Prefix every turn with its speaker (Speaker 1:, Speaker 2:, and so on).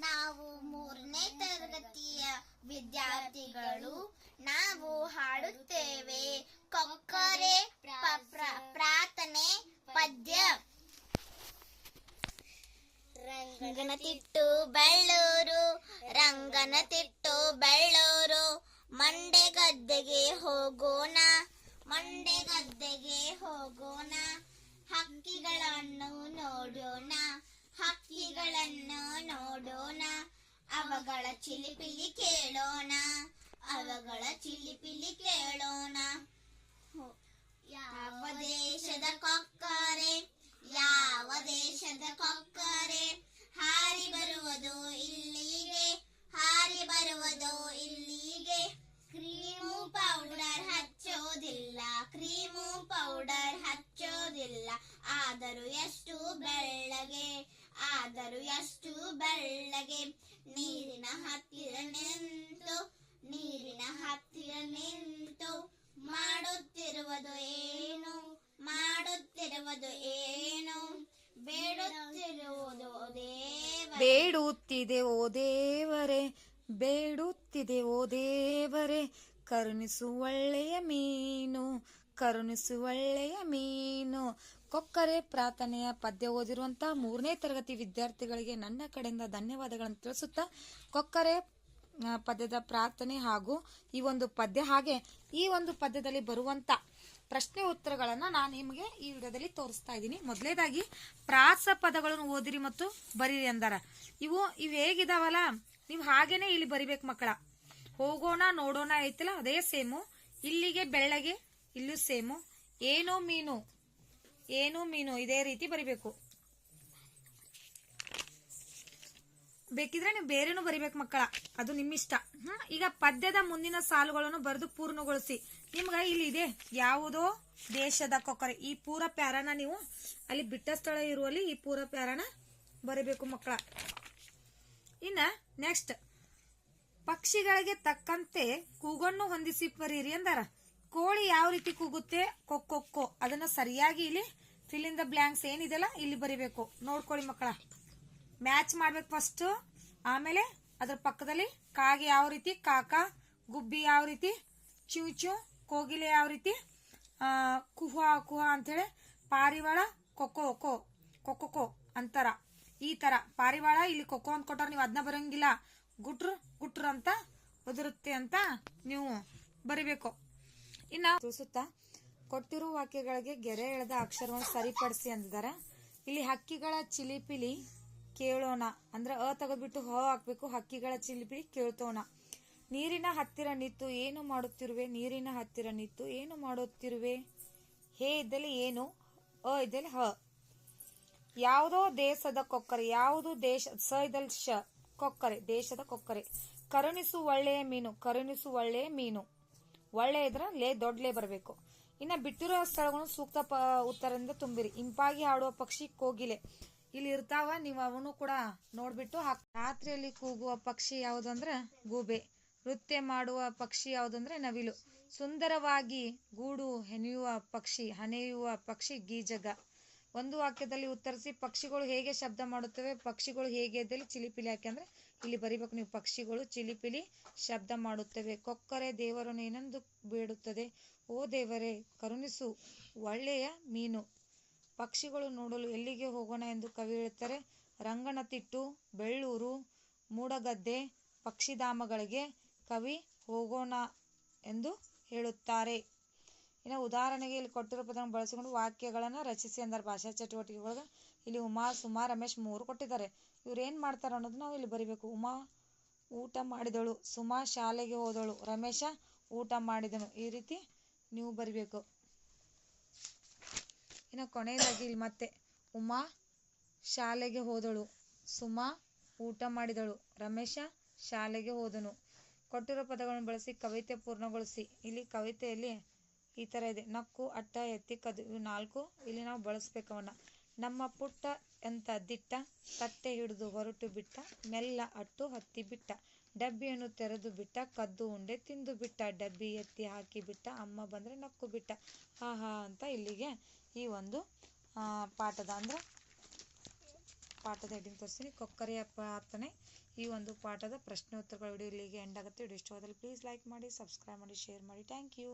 Speaker 1: ನಾವು ಮೂರನೇ ತರಗತಿಯ ವಿದ್ಯಾರ್ಥಿಗಳು. ನಾವು ಹಾಡುತ್ತೇವೆ ಕೊಕ್ಕರೆ ಪ್ರ- ಪ್ರಾರ್ಥನೆ ಪದ್ಯ ರಂಗನತಿಟ್ಟು ಬೆಳ್ಳೂರು ರಂಗನತಿಟ್ಟು ಬೆಳ್ಳೂರು. ಮಂಡೆ ಗದ್ದೆಗೆ ಹೋಗೋಣ, ಮಂಡೆ ಗದ್ದೆಗೆ ಹೋಗೋಣ. ಹಕ್ಕಿಗಳನ್ನು ನೋಡೋಣ ಹಕ್ಕಿಗಳನ್ನು ನೋಡೋಣ ಅವಗಳ ಚಿಲಿಪಿಲಿ ಕೇಳೋಣ. ಅವಗಳ ಚಿಲಿಪಿಲಿ ಕೇಳೋಣ. ಯಾವ ದೇಶದ ಕೊಕ್ಕರೆ? ಯಾವ ದೇಶದ ಕೊಕ್ಕರೆ? ಹಾರಿ ಬರುವುದು ಇಲ್ಲಿಗೆ. ಹಾರಿ ಬರುವುದು ಇಲ್ಲಿಗೆ. ಕ್ರೀಮು ಪೌಡರ್ ಹಚ್ಚೋದಿಲ್ಲ. ಕ್ರೀಮು ಪೌಡರ್ ಹಚ್ಚೋದಿಲ್ಲ. ಆದರೂ ಎಷ್ಟು ಬೆಳ್ಳಗೆ. ಆದರೂ ಎಷ್ಟು ಬೆಳ್ಳಗೆ ನೀರಿನ ಹತ್ತಿರ ನಿಂತು, ನೀರಿನ ಹತ್ತಿರ ನಿಂತು ಮಾಡುತ್ತಿರುವುದು ಏನು? ಮಾಡುತ್ತಿರುವುದು ಏನು? ಬೇಡುತ್ತಿರುವುದು
Speaker 2: ಬೇಡುತ್ತಿದೆ ಓ ದೇವರೇ, ಬೇಡುತ್ತಿದೆ ಓ ದೇವರೇ, ಕರುಣಿಸು ಒಳ್ಳೆಯ ಮೀನು ಕರುಣಿಸು ಒಳ್ಳೆಯ ಮೀನು. ಕೊಕ್ಕರೆ ಪ್ರಾರ್ಥನೆಯ ಪದ್ಯ ಓದಿರುವಂತಹ ಮೂರನೇ ತರಗತಿ ವಿದ್ಯಾರ್ಥಿಗಳಿಗೆ ನನ್ನ ಕಡೆಯಿಂದ ಧನ್ಯವಾದಗಳನ್ನು ತಿಳಿಸುತ್ತಾ ಕೊಕ್ಕರೆ ಪದ್ಯದ ಪ್ರಾರ್ಥನೆ ಹಾಗೂ ಈ ಒಂದು ಪದ್ಯ ಹಾಗೆ ಈ ಒಂದು ಪದ್ಯದಲ್ಲಿ ಬರುವಂತ ಪ್ರಶ್ನೆ ಉತ್ತರಗಳನ್ನು ನಾನು ನಿಮಗೆ ಈ ವಿಡಿಯೋದಲ್ಲಿ ತೋರಿಸ್ತಾ ಇದ್ದೀನಿ. ಮೊದಲೇದಾಗಿ ಪ್ರಾಸ ಪದಗಳನ್ನು ಓದಿರಿ ಮತ್ತು ಬರೀರಿ ಅಂದಾರ. ಇವು ಇವು ಹೇಗಿದಾವಲ್ಲ? ನೀವು ಹಾಗೇನೆ ಇಲ್ಲಿ ಬರಿಬೇಕು ಮಕ್ಕಳ. ಹೋಗೋಣ, ನೋಡೋಣ, ಐತಲ್ಲ? ಅದೇ ಸೇಮು ಇಲ್ಲಿಗೆ, ಬೆಳ್ಳಗೆ ಇಲ್ಲೂ ಸೇಮು. ಏನು ಮೀನು ಏನು ಮೀನು, ಇದೇ ರೀತಿ ಬರಿಬೇಕು. ಬೇಕಿದ್ರೆ ನೀವು ಬೇರೆನೂ ಬರಿಬೇಕು ಮಕ್ಕಳ, ಅದು ನಿಮ್ಮಿಷ್ಟ. ಹ್ಮ್, ಈಗ ಪದ್ಯದ ಮುಂದಿನ ಸಾಲುಗಳನ್ನು ಬರೆದು ಪೂರ್ಣಗೊಳಿಸಿ. ನಿಮ್ಗ ಇಲ್ಲಿ ಇದೆ ಯಾವುದೋ ದೇಶದ ಕೊಕ್ಕರೆ. ಈ ಪೂರ ಪ್ಯಾರನ ನೀವು ಅಲ್ಲಿ ಬಿಟ್ಟ ಸ್ಥಳ ಇರುವಲ್ಲಿ ಈ ಪೂರ ಪ್ಯಾರನ ಬರಿಬೇಕು ಮಕ್ಕಳ. ಇನ್ನ ನೆಕ್ಸ್ಟ್ ಪಕ್ಷಿಗಳಿಗೆ ತಕ್ಕಂತೆ ಕೂಗನ್ನು ಹೊಂದಿಸಿ ಬರೀರಿ ಅಂದಾರ. ಕೋಳಿ ಯಾವ ರೀತಿ ಕೂಗುತ್ತೆ? ಕೊಕ್ಕೊಕ್ಕೋ ಅದನ್ನ ಸರಿಯಾಗಿ ಇಲ್ಲಿ ಫಿಲ್ ಇನ್ ದ ಬ್ಲಾಂಕ್ಸ್ ಏನಿದೆಲ್ಲ ಇಲ್ಲಿ ಬರಿಬೇಕು. ನೋಡ್ಕೊಳ್ಳಿ ಮಕ್ಕಳ. ಮ್ಯಾಚ್ ಮಾಡ್ಬೇಕು ಫಸ್ಟ್ ಆಮೇಲೆ ಅದ್ರ ಪಕ್ಕದಲ್ಲಿ ಕಾಗೆ ಯಾವ ರೀತಿ, ಕಾಕ, ಗುಬ್ಬಿ ಯಾವ ರೀತಿ, ಚೂಚು, ಕೋಗಿಲೆ ಯಾವ ರೀತಿ ಕುಹ ಕುಹ ಅಂತೇಳಿ ಪಾರಿವಾಳ ಕೊಕ್ಕೋ ಕೋ ಕೊಕ್ಕೋ ಅಂತಾರ. ಈ ತರ. ಪಾರಿವಾಳ ಇಲ್ಲಿ ಕೊಕ್ಕೋ ಅಂತ ಕೊಟ್ಟಾರ ನೀವು ಅದನ್ನ ಬರಂಗಿಲ್ಲ. ಗುಟ್ರು ಗುಟ್ರು ಅಂತ ಒದರುತ್ತೆ ಅಂತ ನೀವು ಬರಿಬೇಕು. ಇನ್ನ ತಿಳಿಸುತ್ತಾ ಕೊಟ್ಟಿರುವ ವಾಕ್ಯಗಳಿಗೆ ಗೆರೆ ಎಳೆದ ಅಕ್ಷರವನ್ನು ಸರಿಪಡಿಸಿ ಅಂದಿದ್ದಾರೆ. ಇಲ್ಲಿ ಹಕ್ಕಿಗಳ ಚಿಲಿಪಿಲಿ ಕೇಳೋಣ. ಅಂದ್ರೆ ಅ ತೆಗೆದ್ಬಿಟ್ಟು ಹ ಹಾಕ್ಬೇಕು. ಹಕ್ಕಿಗಳ ಚಿಲಿಪಿಲಿ ಕೇಳ್ತೋಣ. ನೀರಿನ ಹತ್ತಿರ ನಿಂತು ಏನು ಮಾಡುತ್ತಿರುವೆ? ನೀರಿನ ಹತ್ತಿರ ನಿಂತು ಏನು ಮಾಡುತ್ತಿರುವೆ? ಹೇ ಇದ್ದಲ್ಲಿ ಏನು? ಅ ಇದ್ದಲ್ಲಿ ಹ. ಯಾವುದೋ ದೇಶದ ಕೊಕ್ಕರೆ, ಯಾವುದು ದೇಶ, ಸ ಇದ್ದಲ್ಲಿ ಶ, ಕೊಕ್ಕರೆ, ದೇಶದ ಕೊಕ್ಕರೆ. ಕರುಣಿಸು ಒಳ್ಳೆಯ ಮೀನು, ಕರುಣಿಸು ಒಳ್ಳೆಯ ಮೀನು. ಒಳ್ಳೆ ಇದ್ರ ಲೇ, ದೊಡ್ಡ ಲೇ ಬರಬೇಕು. ಇನ್ನ ಬಿಟ್ಟಿರೋ ಸ್ಥಳಗಳು ಸೂಕ್ತ ಪ ಉತ್ತರದಿಂದ ತುಂಬಿರಿ. ಇಂಪಾಗಿ ಹಾಡುವ ಪಕ್ಷಿ ಕೋಗಿಲೆ. ಇಲ್ಲಿ ಇರ್ತಾವ, ನೀವು ಅವನು ಕೂಡ ನೋಡ್ಬಿಟ್ಟು ಹಾಕ್ ರಾತ್ರಿಯಲ್ಲಿ ಕೂಗುವ ಪಕ್ಷಿ ಯಾವುದಂದ್ರ ಗೂಬೆ. ನೃತ್ಯ ಮಾಡುವ ಪಕ್ಷಿ ಯಾವುದಂದ್ರೆ ನವಿಲು. ಸುಂದರವಾಗಿ ಗೂಡು ಹೆನೆಯುವ ಪಕ್ಷಿ ಹನೆಯುವ ಪಕ್ಷಿ ಗೀಜಗ. ಒಂದು ವಾಕ್ಯದಲ್ಲಿ ಉತ್ತರಿಸಿ, ಪಕ್ಷಿಗಳು ಹೇಗೆ ಶಬ್ದ ಮಾಡುತ್ತವೆ, ಪಕ್ಷಿಗಳು ಹೇಗೆ ಇದ್ದಲ್ಲಿ ಚಿಲಿಪಿಲಿ ಹಾಕಿ ಇಲ್ಲಿ ಬರಿಬೇಕು ನೀವು ಪಕ್ಷಿಗಳು ಚಿಲಿಪಿಲಿ ಶಬ್ದ ಮಾಡುತ್ತವೆ. ಕೊಕ್ಕರೆ ದೇವರನ್ನು ಏನೆಂದು ಬೇಡುತ್ತದೆ. ಓ ದೇವರೇ, ಕರುಣಿಸು, ಒಳ್ಳೆಯ ಮೀನು. ಪಕ್ಷಿಗಳು ನೋಡಲು ಎಲ್ಲಿಗೆ ಹೋಗೋಣ ಎಂದು ಕವಿ ಹೇಳುತ್ತಾರೆ ರಂಗನತಿಟ್ಟು ಬೆಳ್ಳೂರು, ಮೂಡಗದ್ದೆ, ಪಕ್ಷಿಧಾಮಗಳಿಗೆ ಕವಿ ಹೋಗೋಣ ಎಂದು ಹೇಳುತ್ತಾರೆ. ಇನ್ನು ಉದಾಹರಣೆಗೆ ಇಲ್ಲಿ ಕೊಟ್ಟಿರೋ ಪದವನ್ನು ಬಳಸಿಕೊಂಡು ವಾಕ್ಯಗಳನ್ನು ರಚಿಸಿ ಅಂದರೆ ಭಾಷಾ ಚಟುವಟಿಕೆಗಳಿಗೆ ಇಲ್ಲಿ ಉಮಾ ಸುಮಾ ರಮೇಶ್ ಮೂರು ಕೊಟ್ಟಿದ್ದಾರೆ. ಇವ್ರು ಏನ್ ಮಾಡ್ತಾರೆ ಅನ್ನೋದು ನಾವು ಇಲ್ಲಿ ಬರಿಬೇಕು. ಉಮಾ ಊಟ ಮಾಡಿದಳು. ಸುಮಾ ಶಾಲೆಗೆ ಹೋದಳು. ರಮೇಶ ಊಟ ಮಾಡಿದನು. ಈ ರೀತಿ ನೀವು ಬರಿಬೇಕು. ಇನ್ನು ಕೊನೆಯದಾಗಿ ಇಲ್ಲಿ ಮತ್ತೆ ಉಮಾ ಶಾಲೆಗೆ ಹೋದಳು. ಸುಮಾ ಊಟ ಮಾಡಿದಳು. ರಮೇಶ ಶಾಲೆಗೆ ಹೋದನು. ಕೊಟ್ಟಿರೋ ಪದಗಳನ್ನು ಬಳಸಿ, ಕವಿತೆ ಪೂರ್ಣಗೊಳಿಸಿ. ಇಲ್ಲಿ ಕವಿತೆಯಲ್ಲಿ ಈ ತರ ಇದೆ. ನಕ್ಕು, ಅಟ್ಟ, ಎತ್ತಿ, ಕದು ಇವು ನಾಲ್ಕು ಇಲ್ಲಿ ನಾವು ಬಳಸ್ಬೇಕವನ್ನ ನಮ್ಮ ಪುಟ್ಟ ಎಂತ ದಿಟ್ಟ ಕತ್ತೆ ಹಿಡಿದು ಹೊರಟು ಬಿಟ್ಟ, ಮೆಲ್ಲ ಅಟ್ಟು ಹತ್ತಿ ಬಿಟ್ಟ, ಡಬ್ಬಿಯನ್ನು ತೆರೆದು ಬಿಟ್ಟ, ಕದ್ದು ಉಂಡೆ ತಿಂದು ಬಿಟ್ಟ, ಡಬ್ಬಿ ಎತ್ತಿ ಹಾಕಿ ಬಿಟ್ಟ, ಅಮ್ಮ ಬಂದ್ರೆ ನಕ್ಕು ಬಿಟ್ಟ. ಹಾ ಹಾ ಅಂತ ಇಲ್ಲಿಗೆ ಈ ಒಂದು ಪಾಠದ ಅಂದ್ರೆ ಪಾಠದ ಹೆಡ್ಡಿಂಗ್ ತೋರಿಸ್ತೀನಿ. ಕೊಕ್ಕರೆಯ ಪ್ರಾರ್ಥನೆ ಈ ಒಂದು ಪಾಠದ ಪ್ರಶ್ನೋತ್ತರಗಳ ವಿಡಿಯೋ ಇಲ್ಲಿಗೆ ಎಂಡ್ ಆಗುತ್ತೆ. ವಿಡಿಯೋ ಇಷ್ಟವಾದಲ್ಲಿ ಪ್ಲೀಸ್ ಲೈಕ್ ಮಾಡಿ ಸಬ್ಸ್ಕ್ರೈಬ್ ಮಾಡಿ ಶೇರ್ ಮಾಡಿ. Thank you